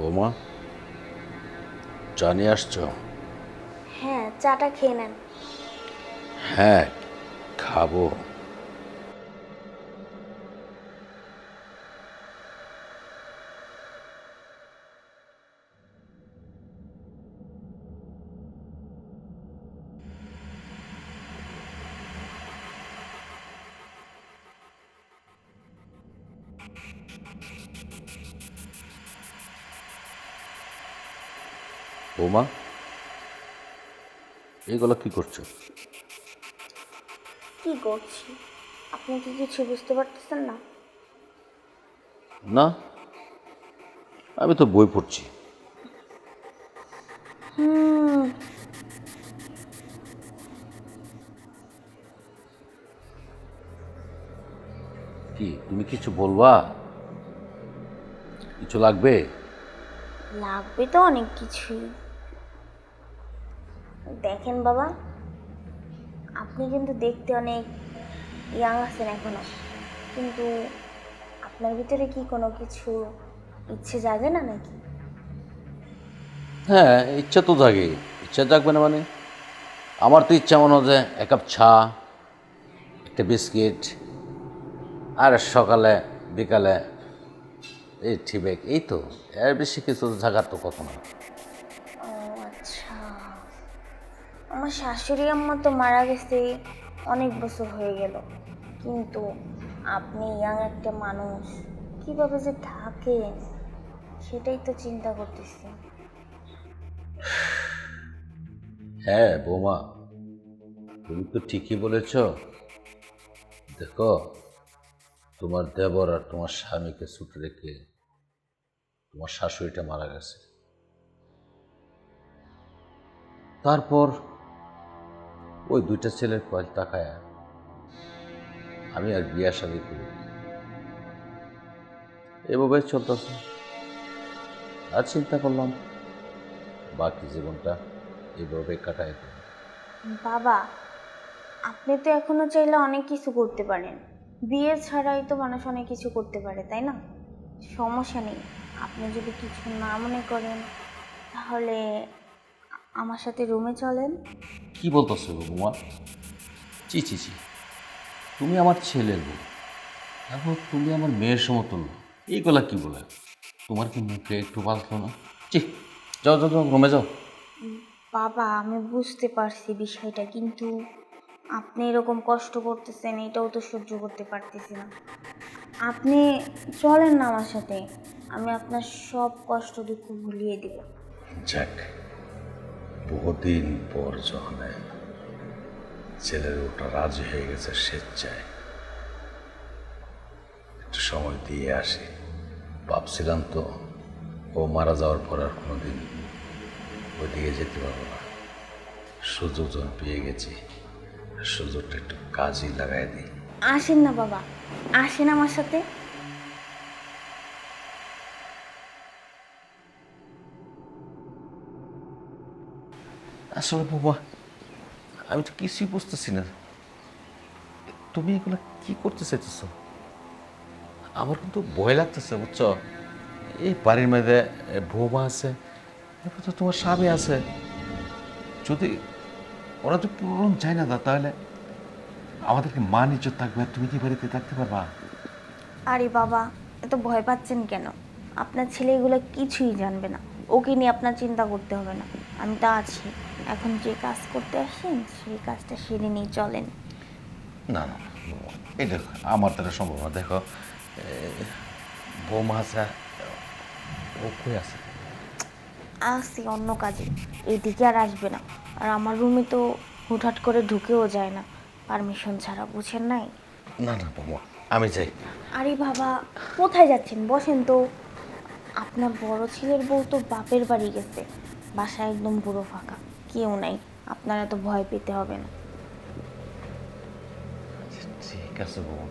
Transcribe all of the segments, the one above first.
বৌমা। চা নিয়ে আসছো? হ্যাঁ চাটা খেয়ে নেন। হ্যাঁ খাব। বৌমা এগুলো কি করছ? কি করছি? আপনি কি কিছু বুঝতে পারতেছেন না? না আমি তো বই পড়ছি। হুম। কি তুমি কিছু বলবা? কিছু লাগবে? লাগবে তো অনেক কিছুই। দেখেন বাবা, আপনি কিন্তু দেখতে অনেক ইয়াং আছেন এখনও। কিন্তু আপনার ভিতরে কি কোনো কিছু ইচ্ছে জাগে না নাকি? হ্যাঁ ইচ্ছা তো জাগে ইচ্ছা জাগবে না মানে? আমার তো ইচ্ছা মনে হয় এক কাপ চা, একটা বিস্কিট, আর সকালে, বিকালে, এই ঠিবেক এই তো। এর বেশি কিছু জাগার তো কখনো ও আমার শাশুড়ি আম্মা তো মারা গেছে অনেক বছর হয়ে গেল। কিন্তু আপনি ইয়াং একটা মানুষ, কীভাবে যে থাকেন সেটাই তো চিন্তা করতেছি। হ্যাঁ বৌমা, তুমি তো ঠিকই বলেছ। দেখো, তোমার দেবর আর তোমার স্বামীকে ছুটে রেখে তোমার শাশুড়িটা মারা গেছে। তারপর ওই দুইটা ছেলের কয়েক তাকায়। আমি আর বিয়া শাদি করি এভাবে চলতেছে। আর চিন্তা করলাম, বাকি জীবনটা এইভাবে কাটায় বাবা, আপনি তো এখনও চাইলে অনেক কিছু করতে পারেন। বিয়ে ছাড়াই তো মানুষ অনেক কিছু করতে পারে, তাই না? সমস্যা নেই। আপনি যদি কিছু না মনে করেন, তাহলে আমার সাথে রুমে চলেন। কি বলতেছো বৌমা? চি চি চি তুমি আমার ছেলের বউ। এখন তুমি আমার মেয়ের সমতুল্য এইগুলা কি বলে? তোমার কি মুখে একটু বাঁচলো না? চি যাও যাও যাও রুমে যাও। বাবা আমি বুঝতে পারছি বিষয়টা কিন্তু আপনি এরকম কষ্ট করতেছেন এটাও তো সহ্য করতে পারতেছি না। আপনি চলেন না আমার সাথে। আমি আপনার সব কষ্ট দুঃখ ভুলিয়ে দিব। যাক। বহুদিন পর যখন ছেলের ওটা রাজি হয়ে গেছে স্বেচ্ছায়। একটু সময় দিয়ে আসি। ভাবছিলাম তো, ও মারা যাওয়ার পর আর কোনোদিন ওইদিকে যেতে পারব না। সুযোগ পেয়ে গেছি, সুযোগটা একটু কাজই লাগাই দিই। আসেন না বাবা, আসেন আমার সাথে। আসলে বাবা আমি তো কিছুই বুঝতেছি না। তুমি এগুলো কি করতে চাইতেছো? আমার কিন্তু ভয় লাগতেছে বুঝছ? এই বাড়ির এ, বৌমা আছে এরপর তো তোমার স্বামী আছে। যদি ওরা তো পূরণ চায় না দা তাহলে আমাদেরকে মান ইজ্জত থাকবে তুমি কি বাড়িতে থাকতে পারবা? আরে বাবা এত ভয় পাচ্ছেন কেন? আপনার ছেলে এগুলো কিছুই জানবে না। ওকে নিয়ে আপনার চিন্তা করতে হবে না। আমি তা আছি। এখন যে কাজ করতে আসেন সেই কাজটা সেরে নিয়ে চলেন। না না এই দেখো আমার দ্বারা সম্ভব না। দেখো বৌমা আছে ও কই আছে? আসি অন্য কাজে এদিকে আর আসবে না। আর আমার রুমে তো হুটহাট করে ঢুকেও যায় না পারমিশন ছাড়া বুঝেন নাই? না না বৌমা আমি যাই। আরে বাবা কোথায় যাচ্ছেন? বসেন তো। আপনার বড় ছেলের বউ তো বাপের বাড়ি গেছে বাসা একদম পুরো ফাঁকা। কেউ নাই। আপনারা তো ভয় পেতে হবে না। ঠিক আছে বউ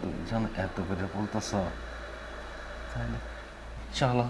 তুমি জানো এত করে বলতেছ। তাহলে চলো।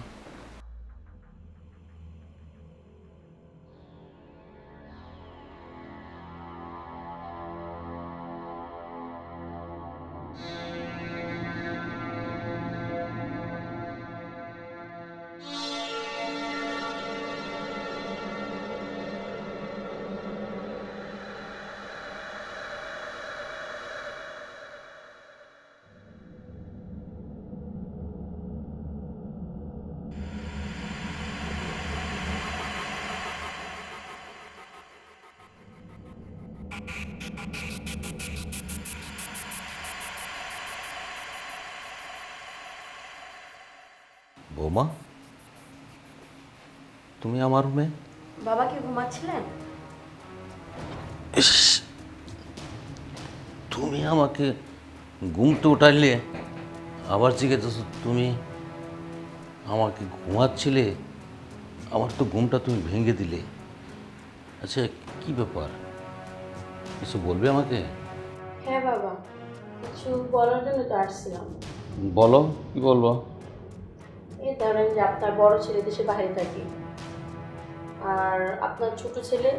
বৌমা? তুমি আমার রুমে? বাবা কি ঘুমাচ্ছিলেন? ইস, তুমি আমাকে ঘুমতে উঠাইলে আবার জিজ্ঞেস তুমি আমাকে ঘুমাচ্ছিলে? আমার তো ঘুমটা তুমি ভেঙে দিলে। আচ্ছা কি ব্যাপার? কিছু বলবে আমাকে? হ্যাঁ বাবা কিছু বলার জন্য তো আসছিলাম। বলো কি বলব? এই ধরেন যে আপনার বড় ছেলে দেশে বাইরে থাকে আর আপনার ছোট ছেলে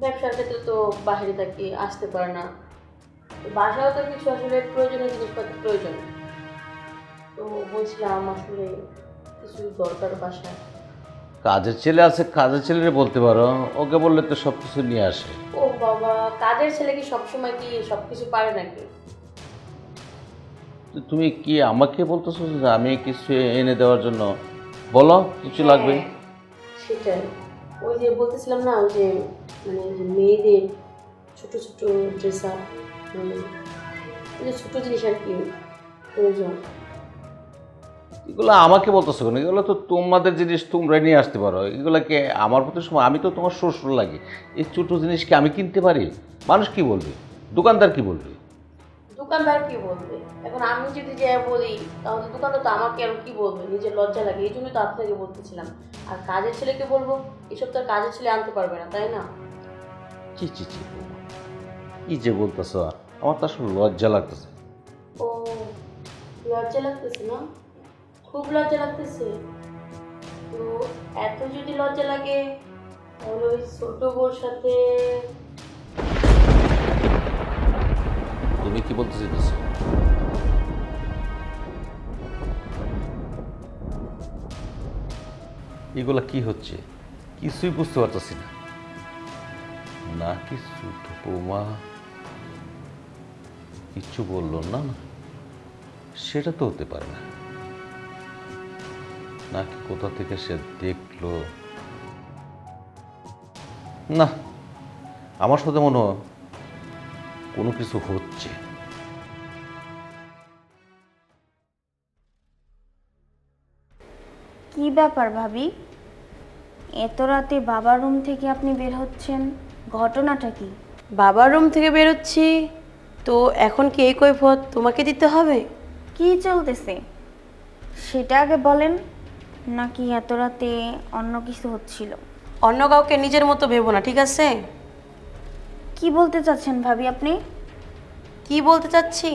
ব্যবসার ক্ষেত্রে তো বাইরে থাকে আসতে পারে না। বাসাও তো কিছু আসলে প্রয়োজনীয় জিনিসপত্র প্রয়োজন। তো বলছিলাম আসলে কিছু দরকার বাসায়। কাজের ছেলে আছে কাজের ছেলেরে বলতে পারো। ওকে বললে তো সব কিছু নিয়ে আসে। ও বাবা কাজের ছেলে কি সবসময় কি সব কিছু পারে নাকি? তুমি কি আমাকে বলতেছো যে আমি কিছু এনে দেওয়ার জন্য? বলো কিছু লাগবে? হ্যাঁ, সেটাই। ওই যে বলতেছিলাম না ওই যে মানে যে মেয়েদের ছোট ছোট ড্রেস আপ মানে ছোট জিনিস আর কি প্রয়োজন। এগুলো আমাকে বলতেছো কেন? এগুলো তো তোমাদের জিনিস তোমরা নিয়ে আসতে পারো। এগুলোকে আমার প্রতি সময় আমি তো তোমার শ্বশুর লাগে। এই ছোটো জিনিস কি আমি কিনতে পারি? মানুষ কি বলবে? দোকানদার কি বলবে? দোকানদার কি বলবে? এখন আমি যদি যে বলি তাহলে দোকানদার তো আমাকে আর কি বলবে? নিজের লজ্জা লাগে। এই জন্যই তো আপনাকে বলতেছিলাম। আর কাজের ছেলেকে বলব এসব তো আর কাজের ছেলে আনতে পারবে না তাই না? চি চি চি কি যে বলতেছো আমার তো আসলে লজ্জা লাগতেছে। ও লজ্জা লাগতেছে না? খুব লজ্জা লাগতেছে। তো এত যদি লজ্জা লাগে, তাহলে ওই ছোট বউর সাথে তুমি কি বলতে চাইতেছো? এগুলা কি হচ্ছে? কিছুই বুঝতে পারতেছি না। না কিছু বৌমা। কিচ্ছু বলল না। সেটা তো হতে পারে না। নাকি কোথা থেকে সে দেখল? না আমার সাথে মনে হয় কোনো কিছু হচ্ছে। কি ব্যাপার ভাবি? এত রাতে বাবার রুম থেকে আপনি বের হচ্ছেন ঘটনাটা কি? বাবার রুম থেকে বেরোচ্ছি তো এখন কি এই কৈফত? তোমাকে দিতে হবে? কি চলতেছে? সেটা আগে বলেন। নাকি এত রাতে অন্য কিছু হচ্ছিল? অন্য কাউকে নিজের মতো ভেবো না ঠিক আছে? কি বলতে চাচ্ছেন ভাবি আপনি? কি বলতে চাচ্ছি?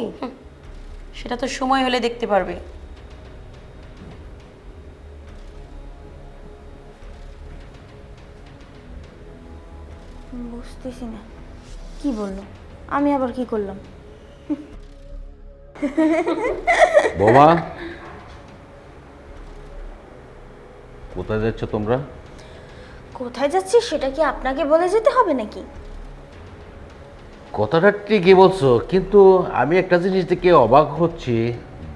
সেটা তো সময় হলে দেখতে পারবে। বুঝতেছি না। কি বলল? আমি আবার কি করলাম? বোমা কোথায় যাচ্ছ তোমরা? কোথায় যাচ্ছি সেটা কি আপনাকে বলে যেতে হবে নাকি? কথাটা ঠিকই বলছো কিন্তু আমি একটা জিনিস দেখে অবাক হচ্ছি।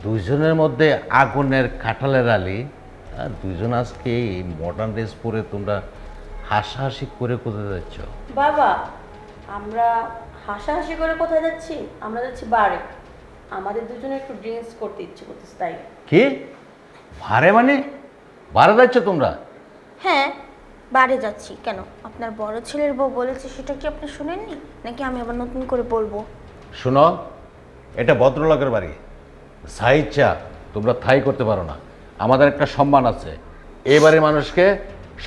দুইজনের মধ্যে আগুনের কাঁঠালের আলি। আর দুইজন আজকে এই মডার্ন ড্রেস পরে তোমরা হাসাহাসি করে কোথায় যাচ্ছ? বাবা আমরা হাসাহাসি করে কোথায় যাচ্ছি? আমরা যাচ্ছি বারে। আমাদের দুজনে একটু ড্রিঙ্কস করতে ইচ্ছে করতেছে তাই। কি? ভারে মানে? ভাড়া যাচ্ছ তোমরা? হ্যাঁ বাড়ি যাচ্ছি। কেন? আপনার বড় ছেলের বউ বলেছে সেটা কি আপনি শুনেননি? নাকি আমি আবার নতুন করে বলব? শোনো এটা ভদ্রলোকের বাড়ি। যা ইচ্ছা তোমরা থাই করতে পারো না। আমাদের একটা সম্মান আছে। এবারে মানুষকে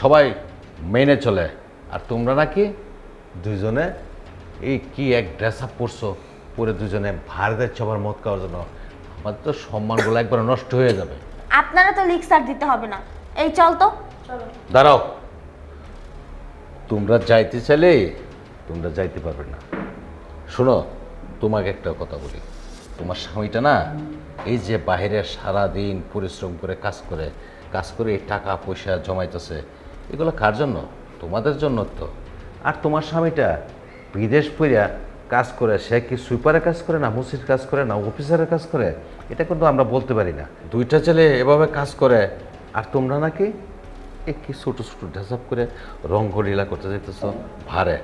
সবাই মেনে চলে। আর তোমরা নাকি? দুইজনে এই কি এক ড্রেস আপ পরছো? পরে দুজনে ভার দিচ্ছ আবার মদ খাওয়ার জন্য। আমাদের তো সম্মানগুলো একবার নষ্ট হয়ে যাবে। আপনারা তো লিক্সার দিতে হবে না। এই চল তো। দাঁড়াও। তোমরা যাইতে চাইলে তোমরা যাইতে পারবে না। শোনো, তোমাকে একটা কথা বলি। তোমার স্বামীটা না, এই যে বাইরে সারা দিন পরিশ্রম করে কাজ করে কাজ করে এই টাকা পয়সা জমাইতেছে, এগুলো কার জন্য? তোমাদের জন্য তো। আর তোমার স্বামীটা বিদেশ পইরা কাজ করে, সে কি সুইপারের কাজ করে না মুসির কাজ করে না অফিসারের কাজ করে? এটা কিন্তু আমরা বলতে পারি না। দুইটা ছেলে এভাবে কাজ করে আর তোমরা নাকি এ কি ছোটো ছোটো ড্রেস আপ করে রঙ্গলীলা করতে যেতেছ ভারে।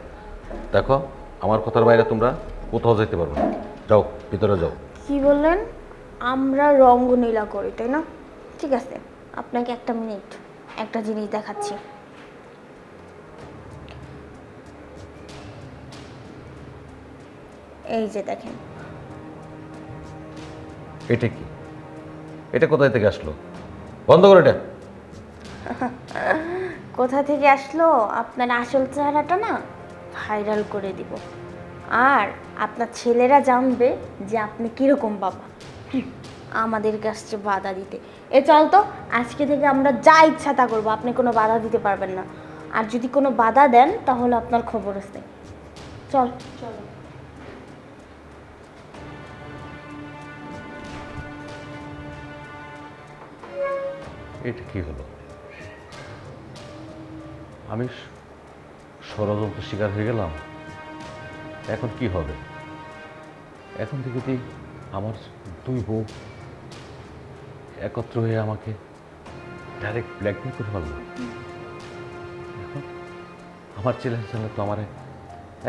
দেখো আমার কথার বাইরে তোমরা কোথাও যেতে পারবে না। যাও ভিতরে যাও। কি বললেন? আমরা রঙ্গনীলা করি তাই না? ঠিক আছে আপনাকে একটা মিনিট একটা জিনিস দেখাচ্ছি। এই যে দেখেন। এটা কি? এটা কোথায় থেকে আসলো? বন্ধ করো এটা। কোথা থেকে আসলো? আপনার আসল চেহারাটা না ভাইরাল করে দিব। আর আপনার ছেলেরা জানবে যে আপনি কীরকম বাবা। আমাদের কাছে বাধা দিতে। এ চল তো, আজকে থেকে আমরা যা ইচ্ছা তা করব, আপনি কোনো বাধা দিতে পারবেন না। আর যদি কোনো বাধা দেন, তাহলে আপনার খবর আছে। চল, চলো। এটা কি হলো? আমি ষড়যন্ত্র শিকার হয়ে গেলাম। এখন কি হবে? এখন থেকে তুই আমার দুই বউ একত্র হয়ে আমাকে ডাইরেক্ট ব্ল্যাকমেল করে ফেলল। এখন আমার ছেলে ছেলে তো আমার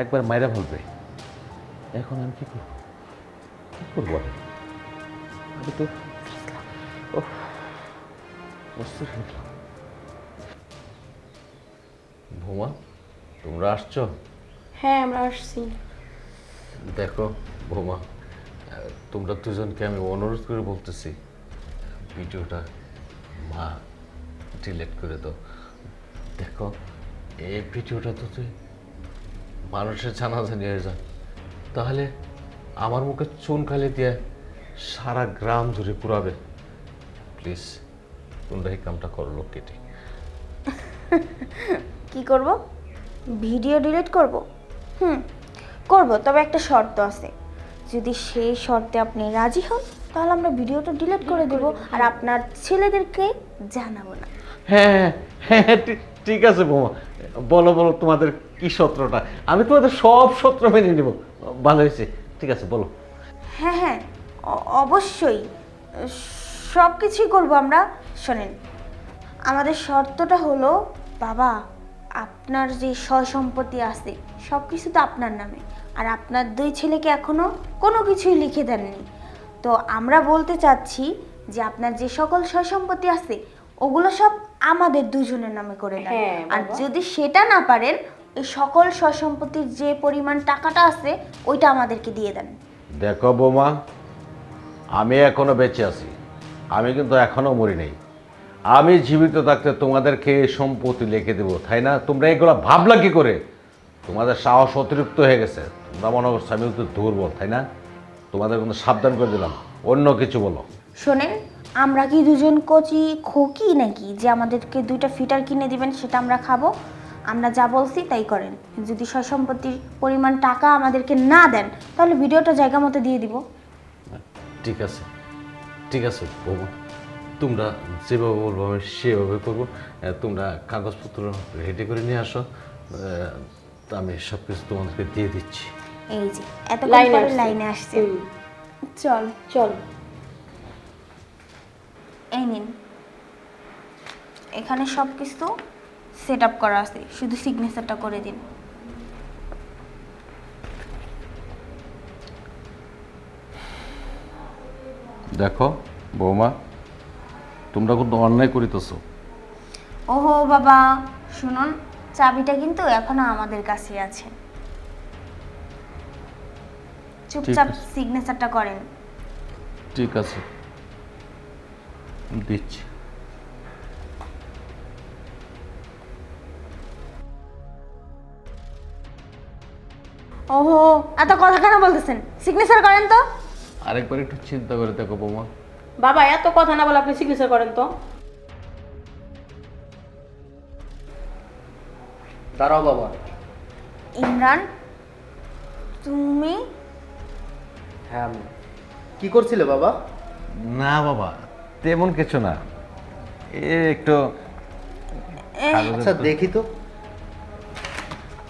একবার মাইরা ফেলবে। এখন আমি কি করব? কি করব আমি তো গেলাম ভোমা তোমরা আসছো? হ্যাঁ আমরা আসছি। দেখো ভোমা তোমরা দুজনকে আমি অনুরোধ করে বলতেছি ভিডিওটা মা ডিলেট করে দাও। দেখো এই ভিডিওটা তো তুই মানুষের জানাজানি হয়ে যা তাহলে আমার মুখে চুন খালি দিয়ে সারা গ্রাম ধরে পুরাবে। প্লিজ। তোমরা এই কামটা করো লোকটি কি করব? ভিডিও ডিলিট করব? হুম করব তবে একটা শর্ত আছে। যদি সেই শর্তে আপনি রাজি হন তাহলে আমরা ভিডিওটা ডিলিট করে দেব আর আপনার ছেলেদেরকে জানাব না। হ্যাঁ হ্যাঁ হ্যাঁ, ঠিক- ঠিক আছে বৌমা। বলো বলো তোমাদের কি সত্রটা আমি তোমাদের সব সত্র মেনে নেব। ভালো হয়েছে। ঠিক আছে বলো। হ্যাঁ হ্যাঁ অবশ্যই। সব কিছুই করব আমরা। শোনেন আমাদের শর্তটা হলো বাবা আপনার যে সয় সম্পত্তি আছে সব কিছু তো আপনার নামে। আর আপনার দুই ছেলেকে এখনও কোনো কিছুই লিখে দেননি। তো আমরা বলতে চাচ্ছি যে আপনার যে সকল সয় সম্পত্তি আছে ওগুলো সব আমাদের দুজনের নামে করে দেন। হ্যাঁ, আর যদি সেটা না পারেন এই সকল সয় সম্পত্তির যে পরিমাণ টাকাটা আছে ওইটা আমাদেরকে দিয়ে দেন। দেখো বৌমা আমি এখনও বেঁচে আছি। আমি কিন্তু এখনও মরি নেই। আমি জীবিত থাকতে তোমাদেরকে এই সম্পত্তি লিখে দেবো তাই না? তোমরা এগুলো ভাবলা কি করে? তোমাদের সাহস অতিরিক্ত হয়ে গেছে। তোমরা মনে করছ আমি তো দুর্বল তাই না? তোমাদের কিন্তু সাবধান করে দিলাম। অন্য কিছু বলো। শোনেন আমরা কি দুজন কচি খোকি নাকি যে আমাদেরকে দুইটা ফিটার কিনে দিবেন সেটা আমরা খাব? আমরা যা বলছি তাই করেন। যদি সয় সম্পত্তির পরিমাণ টাকা আমাদেরকে না দেন তাহলে ভিডিওটা জায়গা মতো দিয়ে দিব। ঠিক আছে। ঠিক আছে বৌমা। তোমরা যেভাবে বলব আমি সেভাবে করব। তোমরা কাগজপত্র রেডি করে নিয়ে আসো। আমি সব কিছু তোমাদেরকে দিয়ে দিচ্ছি। এই যে এত লাইনে আসছে। চল। চল। এই নিন। এখানে সব কিছু সেট আপ করা আছে। শুধু সিগনেচারটা করে দিন। দেখো বৌমা তোমরা কিন্তু অন্যায় করিতেছো। ওহো বাবা শুনুন চাবিটা কিন্তু এখনও আমাদের কাছে আছে। চুপচাপ আছে। সিগনেচারটা করেন। ঠিক আছে। দিচ্ছি। ওহো এত কথা কেন বলতেছেন? সিগনেচার করেন তো। আরেকবার একটু চিন্তা করে দেখো বৌমা। বাবা এত কথা না বলে আপনি সিগনেচার করেন তো। দাঁড়াও বাবা। ইমরান তুমি? হ্যাঁ আমি। কি করছিলে বাবা? না বাবা তেমন কিছু না। এ একটু কাগজের আচ্ছা তো- দেখি তো।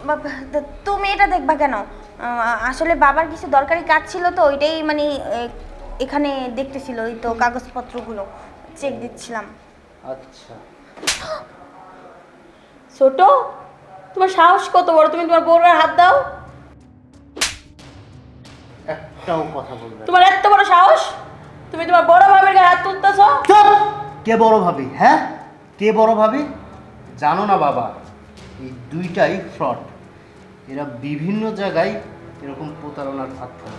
বাবা, তা তুমি এটা দেখবা কেন? আহ, আসলে বাবার কিছু দরকারি কাজ ছিল তো ওইটাই মানে এ, এখানে দেখতেছিল ওই তো কাগজপত্রগুলো। চেক দিচ্ছিলাম। আচ্ছা। ছোট তোমার সাহস কত বড়? তুমি তোমার বউর হাত দাও। একটাও কথা বলবে না। তোমার এত বড় সাহস? তুমি তোমার বড় ভাবের গায়ে হাত তুলতেছো? চুপ! কে বড় ভাবি হ্যাঁ? কে বড় ভাবি? জানো না বাবা এই দুইটাই ফ্রড। এরা বিভিন্ন জায়গায় এরকম প্রতারণার হাত ধরে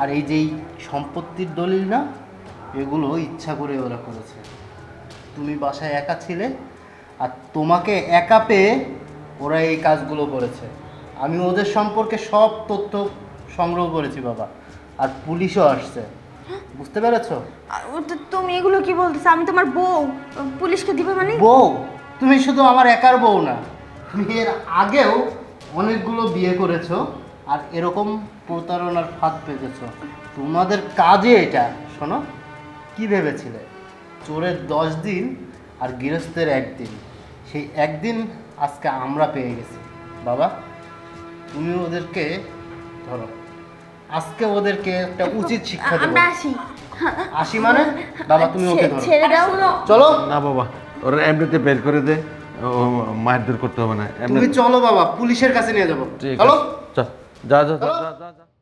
আর এই যেই সম্পত্তির দলিল না এগুলো ইচ্ছা করে ওরা করেছে। তুমি বাসায় একা ছিলে আর তোমাকে একা পেয়ে ওরা এই কাজগুলো করেছে। আমি ওদের সম্পর্কে সব তথ্য সংগ্রহ করেছি বাবা। আর পুলিশও আসছে। বুঝতে পেরেছ? তুমি এগুলো কি বলতেছো? আমি তোমার বউ। পুলিশকে দিবে মানে? বউ? তুমি শুধু আমার একার বউ না। তুমি এর আগেও অনেকগুলো বিয়ে করেছ আর এরকম প্রতারণার ফাঁদ পেতেছো। তোমাদের কাজে এটা শোনো কি ভেবেছিলে? চোরের দশ দিন আর গৃহস্থের একদিন। সেই একদিন আজকে আমরা পেয়ে গেছি। বাবা তুমি ওদেরকে ধরো। আজকে ওদেরকে একটা উচিত শিক্ষা দেবো। আসি। আসি মানে? বাবা তুমি ওকে ধরো। চলো। না বাবা ওরা এমনিতে বের করে দে। ও মারধর করতে হবে না। তুমি চলো বাবা পুলিশের কাছে নিয়ে যাব। চলো। যা যা যা। যা